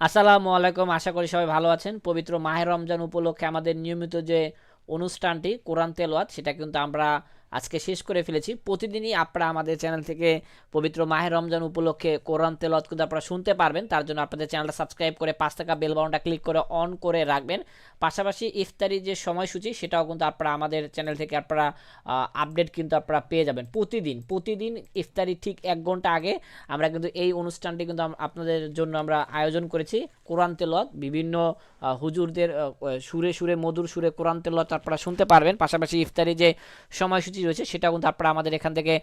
আসসালামু আলাইকুম, আশা করি সবাই ভালো আছেন। পবিত্র মাহের রমজান উপলক্ষে আমাদের নিয়মিত যে অনুষ্ঠানটি, কোরআন তেলোয়াত সেটা কিন্তু আমরা আজকে শেষ করে ফেলেছি। প্রতিদিনই আপনারা আমাদের চ্যানেল থেকে পবিত্র মাহের রমজান উপলক্ষে কোরআন তেলোয়াত কিন্তু আপনারা শুনতে পারবেন। তার জন্য আপনাদের চ্যানেলটা সাবস্ক্রাইব করে পাঁচ টাকা বেল ক্লিক করে অন করে রাখবেন। পাশাপাশি ইফতারি যে সময়সূচি সেটাও কিন্তু আপনারা আমাদের চ্যানেল থেকে আপনারা আপডেট কিন্তু আপনারা পেয়ে যাবেন প্রতিদিন। প্রতিদিন ইফতারি ঠিক এক ঘণ্টা আগে আমরা কিন্তু এই অনুষ্ঠানটি কিন্তু আপনাদের জন্য আমরা আয়োজন করেছি। কোরআন তেলত বিভিন্ন হুজুরদের সুরে সুরে মধুর সুরে কোরআন তেলত আপনারা শুনতে পারবেন। পাশাপাশি ইফতারি যে সময়সূচি রয়েছে সেটা কিন্তু আপনারা আমাদের এখান থেকে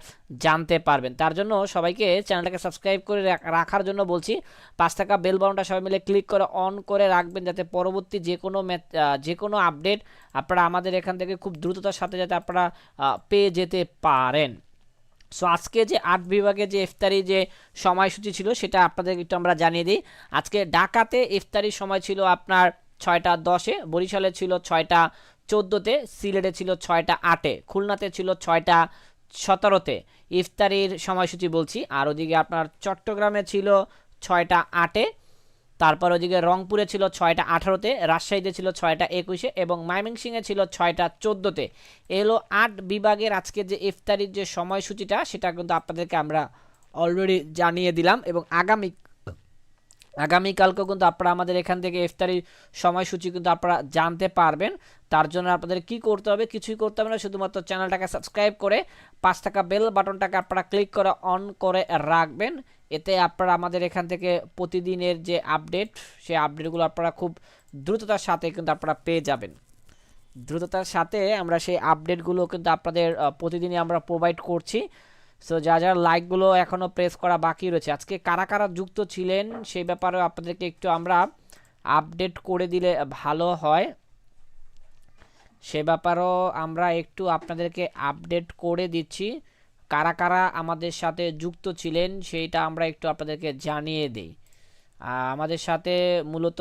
জানতে পারবেন। তার জন্য সবাইকে চ্যানেলটাকে সাবস্ক্রাইব করে রাখার জন্য বলছি পাঁচ টাকা বেল বাটনটা সবাই মিলে ক্লিক করে অন করে রাখবেন যাতে পরবর্তী যে কোনো আহ, যে কোনো আপডেট আপনারা আমাদের এখান থেকে খুব দ্রুততার সাথে যাতে আপনারা পেয়ে যেতে পারেন। সো আজকে যে আট বিভাগে যে ইফতারি যে সময়সূচি ছিল, সেটা আপনাদের একটু আমরা জানিয়ে দিই। আজকে ঢাকাতে ইফতারির সময় ছিল আপনার ছয়টা দশে, বরিশালে ছিল ছয়টা চোদ্দোতে, সিলেটে ছিল ছয়টা আটে, খুলনাতে ছিল ছয়টা সতেরোতে। ইফতারির সময়সূচি বলছি। আর ওদিকে আপনার চট্টগ্রামে ছিল ছয়টা আটে তারপর ওদিকে রংপুরে ছিল ছয়টা আঠারোতে, রাজশাহীতে ছিল ছয়টা একুশে এবং ময়মনসিংহে ছিল ছয়টা চোদ্দোতে। এলো আট বিভাগের আজকে যে ইফতারির যে সময়সূচিটা, সেটা কিন্তু আপনাদেরকে আমরা অলরেডি জানিয়ে দিলাম এবং আগামী আগামীকালকেও কিন্তু আপনারা আমাদের এখান থেকে ইফতারির সময়সূচি কিন্তু আপনারা জানতে পারবেন। তার জন্য আপনাদের কি করতে হবে, কিছুই করতে হবে না, শুধুমাত্র চ্যানেলটাকে সাবস্ক্রাইব করে পাঁচ টাকা বেল বাটনটাকে আপনারা ক্লিক করে অন করে রাখবেন। এতে আপনারা আমাদের এখান থেকে প্রতিদিনের যে আপডেট, সেই আপডেটগুলো আপনারা খুব দ্রুততার সাথে কিন্তু আপনারা পেয়ে যাবেন। দ্রুততার সাথে আমরা সেই আপডেটগুলো কিন্তু আপনাদের প্রতিদিনই আমরা প্রোভাইড করছি। সো যা যা লাইকগুলো এখনও প্রেস করা বাকি রয়েছে, আজকে কারা কারা যুক্ত ছিলেন সেই ব্যাপারেও আপনাদেরকে একটু আমরা আপডেট করে দিলে ভালো হয়। সে ব্যাপারেও আমরা একটু আপনাদেরকে আপডেট করে দিচ্ছি। কারা কারা আমাদের সাথে যুক্ত ছিলেন সেইটা আমরা একটু আপনাদেরকে জানিয়ে দিই। আমাদের সাথে মূলত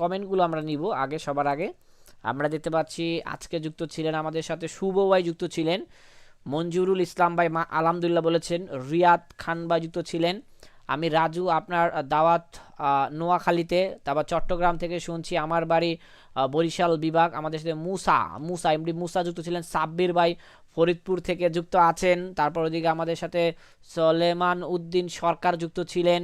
কমেন্টগুলো আমরা নিব আগে, সবার আগে। আমরা দেখতে পাচ্ছি আজকে যুক্ত ছিলেন আমাদের সাথে, শুভ ভাই যুক্ত ছিলেন। মঞ্জুরুল ইসলাম ভাই মা আলহামদুলিল্লাহ বলেছেন, রিয়াদ খান যুক্ত ছিলেন। আমি রাজু, আপনার দাওয়াত নোয়াখালীতে, তারপর চট্টগ্রাম থেকে শুনছি আমার বাড়ি বরিশাল বিভাগ, আমাদের সাথে মুসা মুসা, এমডি মুসা যুক্ত ছিলেন, সাব্বির ভাই ফরিদপুর থেকে যুক্ত আছেন। তারপর ওদিকে আমাদের সাথে সলেমান উদ্দিন সরকার যুক্ত ছিলেন।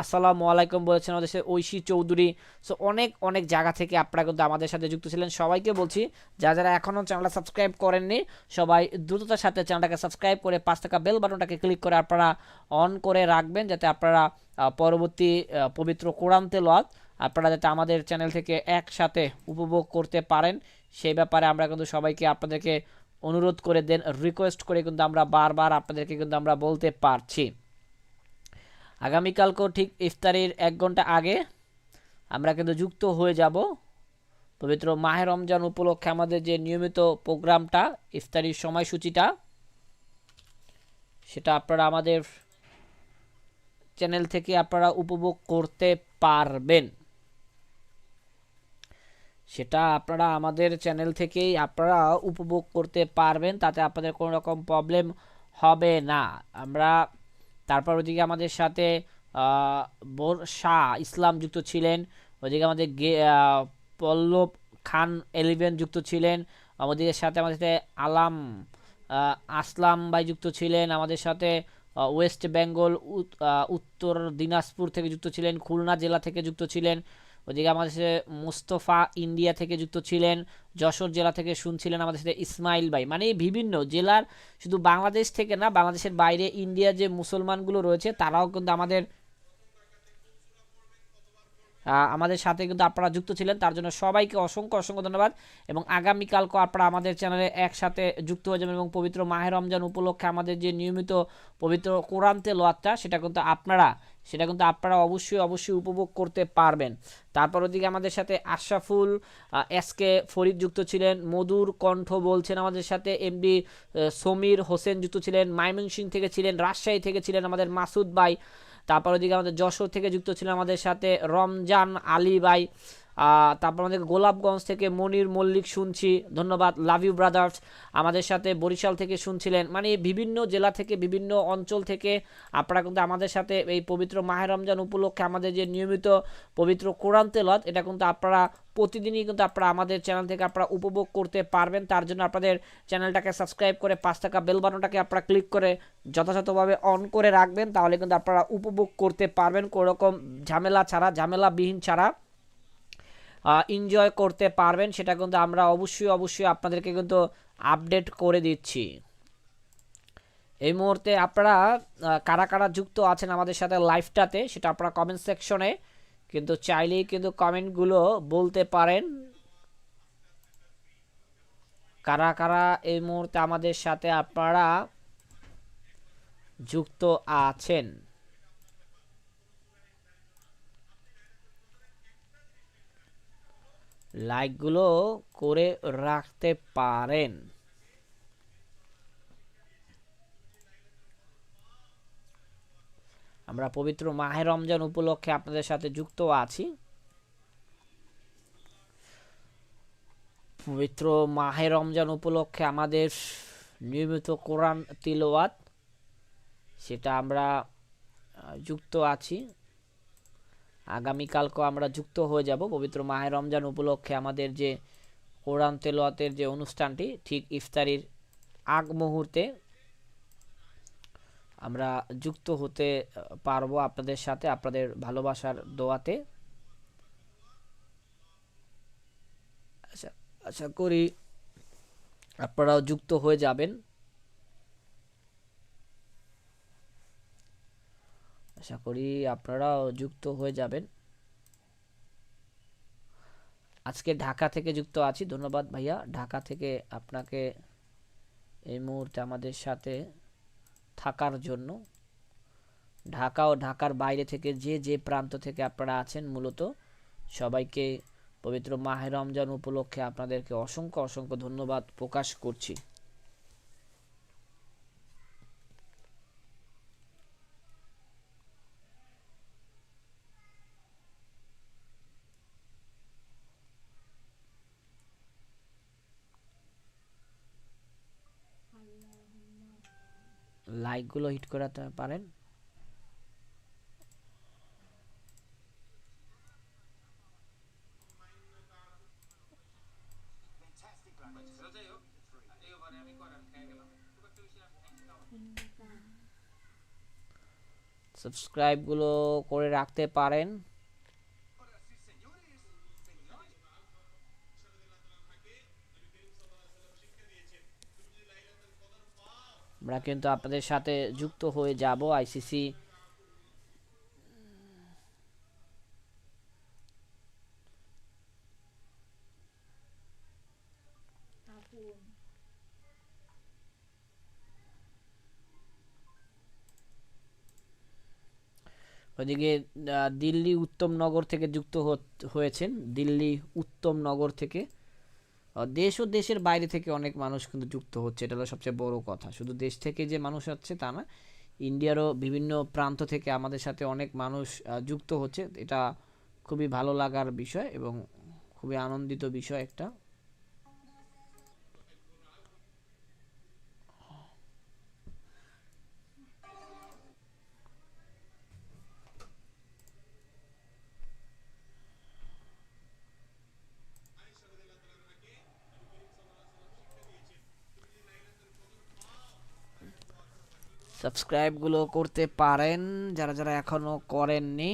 আসসালামু আলাইকুম বলেছেন আমাদের সাথে ঐশী চৌধুরী। সো অনেক অনেক জায়গা থেকে আপনারা কিন্তু আমাদের সাথে যুক্ত ছিলেন। সবাইকে বলছি, যারা যারা এখনও চ্যানেলটা সাবস্ক্রাইব করেননি, সবাই দ্রুততার সাথে চ্যানেলটাকে সাবস্ক্রাইব করে পাঁচ টাকা বেল বাটনটাকে ক্লিক করে আপনারা অন করে রাখবেন, যাতে আপনারা পরবর্তী পবিত্র কোরআন তেলাওয়াত আপনারা যাতে আমাদের চ্যানেল থেকে একসাথে উপভোগ করতে পারেন। সেই ব্যাপারে আমরা কিন্তু সবাইকে আপনাদেরকে অনুরোধ করে দেন রিকোয়েস্ট করে কিন্তু আমরা বারবার আপনাদেরকে কিন্তু আমরা বলতে পারছি। আগামীকালকেও ঠিক ইফতারির এক ঘণ্টা আগে আমরা কিন্তু যুক্ত হয়ে যাব। পবিত্র মাহে রমজান উপলক্ষে আমাদের যে নিয়মিত প্রোগ্রামটা ইফতারির সময়সূচিটা, সেটা আপনারা আমাদের চ্যানেল থেকে আপনারা উপভোগ করতে পারবেন। সেটা আপনারা আমাদের চ্যানেল থেকেই আপনারা উপভোগ করতে পারবেন, তাতে আপনাদের কোনো রকম প্রবলেম হবে না। আমরা তারপর ওদিকে আমাদের সাথে বোর শাহ ইসলাম যুক্ত ছিলেন। ওদিকে আমাদের গে পল্লব খান এলিভেন যুক্ত ছিলেন। আমাদের সাথে আমাদের সাথে আলাম আসলাম ভাই যুক্ত ছিলেন। আমাদের সাথে ওয়েস্ট বেঙ্গল উত- উত্তর দিনাজপুর থেকে যুক্ত ছিলেন। খুলনা জেলা থেকে যুক্ত ছিলেন। ওদিকে আমাদের সাথে মুস্তফা ইন্ডিয়া থেকে যুক্ত ছিলেন, যশোর জেলা থেকে শুনছিলেন আমাদের সাথে ইসমাইল ভাই। মানে বিভিন্ন জেলার শুধু বাংলাদেশ থেকে না, বাংলাদেশের বাইরে ইন্ডিয়ার যে মুসলমানগুলো রয়েছে, তারাও কিন্তু আমাদের আমাদের সাথে কিন্তু আপনারা যুক্ত ছিলেন। তার জন্য সবাইকে অসংখ্য অসংখ্য ধন্যবাদ। এবং আগামীকালকে আপনারা আমাদের চ্যানেলে একসাথে যুক্ত হয়ে যাবেন এবং পবিত্র মাহে রমজান উপলক্ষে আমাদের যে নিয়মিত পবিত্র কোরআন তেলোয়াতটা সেটা কিন্তু আপনারা সেটা কিন্তু আপনারা অবশ্যই অবশ্যই উপভোগ করতে পারবেন। তারপর ওদিকে আমাদের সাথে আশরাফুল এসকে ফরিদ যুক্ত ছিলেন, মধুর কণ্ঠ বলছেন আমাদের সাথে এমডি সমীর হোসেন যুক্ত ছিলেন মাইমনসিং থেকে ছিলেন, রাজশাহী থেকে ছিলেন আমাদের মাসুদ ভাই। তারপর ওদিকে আমাদের যশোর থেকে যুক্ত ছিলেন আমাদের সাথে, রমজান আলী ভাই। তারপর আমাদের গোলাপগঞ্জ থেকে মনির মল্লিক শুনছি। ধন্যবাদ লাভ ইউ ব্রাদার্স আমাদের সাথে বরিশাল থেকে শুনছিলেন। মানে বিভিন্ন জেলা থেকে, বিভিন্ন অঞ্চল থেকে আপনারা কিন্তু আমাদের সাথে এই পবিত্র মাহের রমজান উপলক্ষে আমাদের যে নিয়মিত পবিত্র কোরআন তেলত এটা কিন্তু আপনারা প্রতিদিনই কিন্তু আপনারা আমাদের চ্যানেল থেকে আপনারা উপভোগ করতে পারবেন। তার জন্য আপনাদের চ্যানেলটাকে সাবস্ক্রাইব করে পাঁচ টাকা বেল বাটনটাকে আপনারা ক্লিক করে যথাযথভাবে অন করে রাখবেন। তাহলে কিন্তু আপনারা উপভোগ করতে পারবেন। কোনো রকম ঝামেলা ছাড়া, ঝামেলাবিহীন ছাড়া। এনজয় করতে পারবেন, সেটা কিন্তু আমরা অবশ্যই অবশ্যই আপনাদেরকে কিন্তু আপডেট করে দিচ্ছি। এই মুহূর্তে আপনারা কারা কারা যুক্ত আছেন আমাদের সাথে লাইভটাতে সেটা আপনারা কমেন্ট সেকশনে কিন্তু চাইলেই কিন্তু কমেন্টগুলো বলতে পারেন। কারা কারা এই মুহূর্তে আমাদের সাথে আপনারা যুক্ত আছেন? লাইকগুলো করে রাখতে পারেন। আমরা পবিত্র মাহে রমজান উপলক্ষে আপনাদের সাথে যুক্ত আছি। পবিত্র মাহে রমজান উপলক্ষে আমাদের নিয়মিত কোরআন তিলওয়াত, সেটা আমরা যুক্ত আছি। আগামীকালকেও আমরা যুক্ত হয়ে যাব পবিত্র মাহে রমজান উপলক্ষে আমাদের যে কোরআন তেলোয়াতের যে অনুষ্ঠানটি, ঠিক ইফতারির আগ মুহূর্তে আমরা যুক্ত হতে পারব আপনাদের সাথে, আপনাদের ভালোবাসার দোয়াতে। আচ্ছা আশা করি আপনারাও যুক্ত হয়ে যাবেন। আশা করি আপনারা যুক্ত হয়ে যাবেন। আজকে ঢাকা থেকে যুক্ত আছি। ধন্যবাদ ভাইয়া। ঢাকা থেকে আপনাকে এই মুহূর্তে আমাদের সাথে থাকার জন্য। ঢাকা ও ঢাকার বাইরে থেকে যে যে প্রান্ত থেকে আপনারা আছেন মূলত, সবাইকে পবিত্র মাহে রমজান উপলক্ষে আপনাদেরকে অসংখ্য অসংখ্য ধন্যবাদ প্রকাশ করছি। লাইকগুলো হিট করাতে পারেন। সাবস্ক্রাইবগুলো করে রাখতে পারেন। আমরা কিন্তু আপনাদের সাথে যুক্ত হয়ে যাব আইসিসি ওইদিকে আহ, দিল্লি উত্তমনগর থেকে যুক্ত হয়েছেন। দিল্লি উত্তমনগর থেকে আহ, দেশ ও দেশের বাইরে থেকে অনেক মানুষ কিন্তু যুক্ত হচ্ছে, এটা হলো সবচেয়ে বড় কথা। শুধু দেশ থেকে যে মানুষ আসছে তা না ইন্ডিয়ারও বিভিন্ন প্রান্ত থেকে আমাদের সাথে অনেক মানুষ যুক্ত হচ্ছে। এটা খুবই ভালো লাগার বিষয় এবং খুবই আনন্দিত বিষয় একটা। সাবস্ক্রাইবগুলো করতে পারেন যারা যারা এখনও করেননি।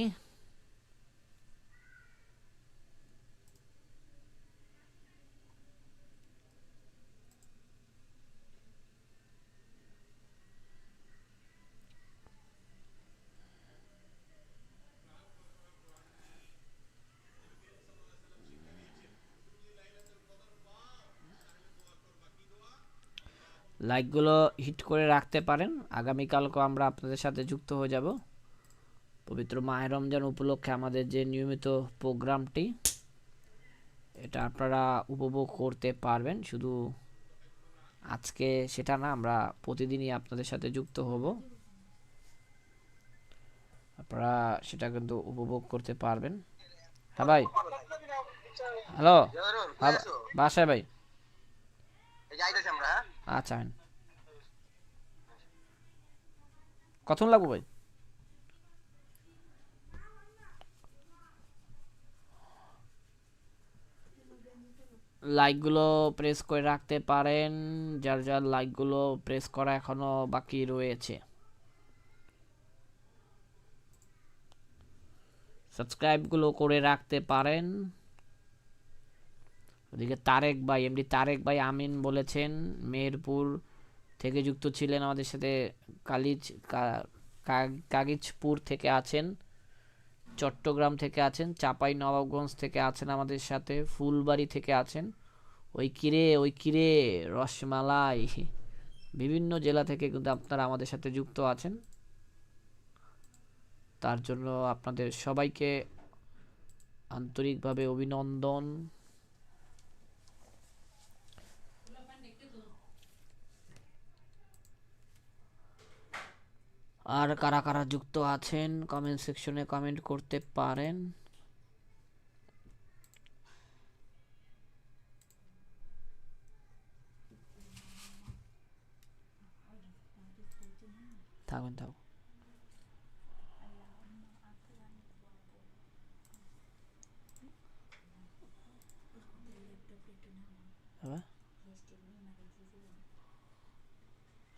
লাইকগুলো হিট করে রাখতে পারেন। আগামীকালকেও আমরা আপনাদের সাথে যুক্ত হয়ে যাব। পবিত্র মাহের রমজান উপলক্ষে আমাদের যে নিয়মিত প্রোগ্রামটি এটা আপনারা উপভোগ করতে পারবেন। শুধু আজকে সেটা না আমরা প্রতিদিনই আপনাদের সাথে যুক্ত হব। আপনারা সেটা কিন্তু উপভোগ করতে পারবেন। হ্যাঁ ভাই। হ্যালো। হ্যাঁ, বাসায় ভাই। আচ্ছা আইন। কতক্ষণ লাগবো ভাই? লাইকগুলো প্রেস করে রাখতে পারেন। যার যার লাইকগুলো প্রেস করা এখনও বাকি রয়েছে। সাবস্ক্রাইবগুলো করে রাখতে পারেন। ওদিকে তারেক ভাই এমডি তারেক ভাই, আমিন বলেছেন মেহেরপুর থেকে যুক্ত ছিলেন আমাদের সাথে কালিজ কাগিজপুর থেকে আছেন, চট্টগ্রাম থেকে আছেন, চাপাই নবাবগঞ্জ থেকে আছেন আমাদের সাথে, ফুলবাড়ি থেকে আছেন। ওই কিরে ওই কিরে রসমালাই। বিভিন্ন জেলা থেকে কিন্তু আপনারা আমাদের সাথে যুক্ত আছেন। তার জন্য আপনাদের সবাইকে আন্তরিকভাবে অভিনন্দন। আর কারা কারা যুক্ত আছেন কমেন্ট সেকশনে কমেন্ট করতে পারেন। থাকুন থাকুন।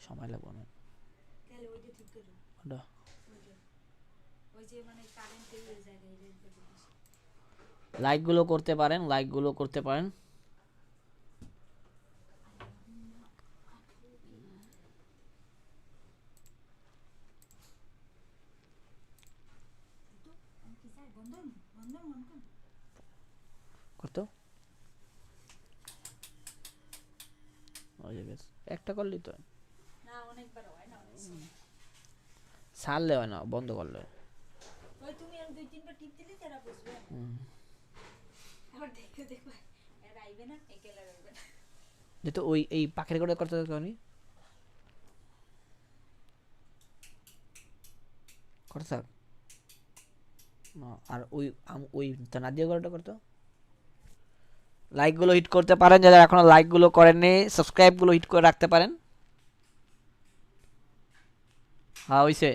সময় লাগবে না তাহলে ওইটা ঠিক করো লাইকগুলো করতে পারেন লাইকগুলো করতে পারেন। একটা করলি তো না অনেকবার হয় না অনেক সময়। ছাড়লে হয় না বন্ধ করলে যেহেতু ওই এই পাখির করে করতে পারি করতে থাক। না, আর ওই আম- ওই নাদিয়া গলাটা করতো লাইকগুলো হিট করতে পারেন যারা এখনও লাইকগুলো করেননি সাবস্ক্রাইবগুলো হিট করে রাখতে পারেন। হ্যাঁ ওইসে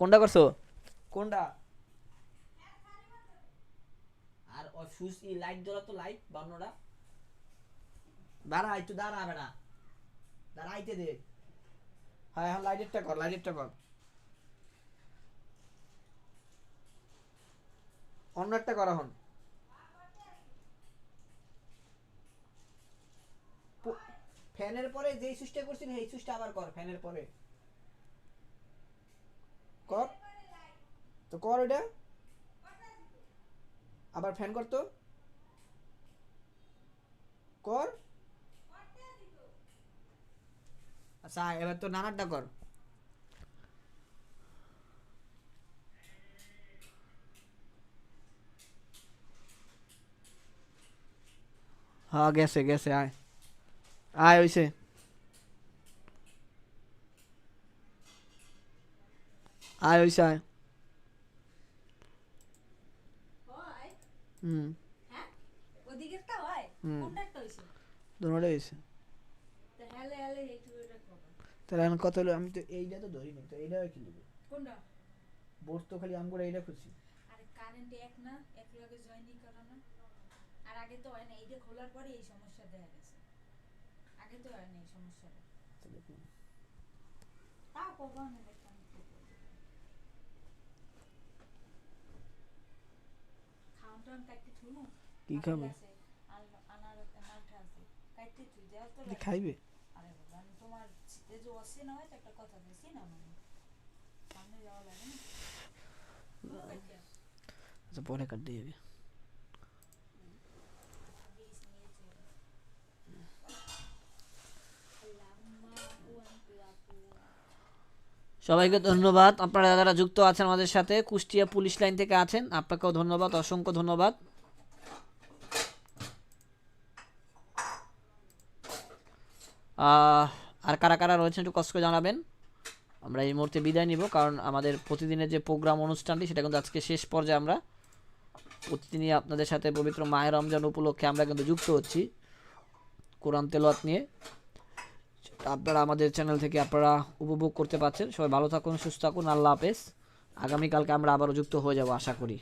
কোনটা করছ? কোনটা? আর ওই সুইচ লাইট জ্বলা তো, লাইট বান্নটা দাঁড়া, একটু দাঁড়া বেটা। দাঁড়া, আইতে দে। হ্যাঁ হ্যাঁ লাইটেরটা কর লাইটেরটা কর। অন্য একটা কর এখন। ফ্যানের পরে যেই সুইচটা করছিস সেই সুইচটা আবার কর, ফ্যানের পরে। কর। তো কর এটা। আবার ফ্যান কর তো। কর। আচ্ছা এবার তো নানারটা কর। হ্যাঁ গেছে গেছে, আয়। আয় হইছে আয় হইছে আয় হয় হুম হ্যাঁ ওদিকেরটা হয় হুম। কোনটা একটা হইছে দুটোটাই হইছে তো হেলে হেলে এইটু এটা করো তাহলে এখন কত হলো? আমি তো এইটা তো ধরিনি তো এইটা কি লিখব কোনটা? বোর্ড তো খালি আমি করে এইটা খুঁজছি। আরে কারেন্ট এক না এক লগে জয়েনিং করা না। আর আগে তো হয় না এইটা খোলার পরে এই সমস্যা দেখা গেছে। আগে তো হয় না এই সমস্যাটা। তাও কখন দেখতাম খাওয়ান টাউন কাটতে থুমু কি খাবে? আনার মালটা আছে কাটতে থুই দেওয়া তো কি খাইবে আরে বাবা আমি তোমার শীতে যে অসে না হয় তো একটা কথা দিয়েছি না মানে সামনে যাওয়া লাগে না তুমি খাবে? খাইবে? আচ্ছা পরে কাট দিয়ে সবাইকে ধন্যবাদ। আপনারা যারা যুক্ত আছেন আমাদের সাথে, কুষ্টিয়া পুলিশ লাইন থেকে আছেন, আপনাকেও ধন্যবাদ, অসংখ্য ধন্যবাদ। আর কারা কারা রয়েছেন একটু কষ্ট জানাবেন। আমরা এই মুহূর্তে বিদায় নিব, কারণ আমাদের প্রতিদিনের যে প্রোগ্রাম অনুষ্ঠানটি, সেটা কিন্তু আজকে শেষ পর্যায়ে আমরা প্রতিদিনই আপনাদের সাথে পবিত্র মাহের রমজান উপলক্ষে আমরা কিন্তু যুক্ত হচ্ছি। কোরআন তেলত নিয়ে। আপনারা আমাদের চ্যানেল থেকে আপনারা উপভোগ করতে পারছেন। সবাই ভালো থাকুন, সুস্থ থাকুন, আল্লাহ হাফেজ। আগামীকালকে আমরা আবারও যুক্ত হয়ে যাব, আশা করি।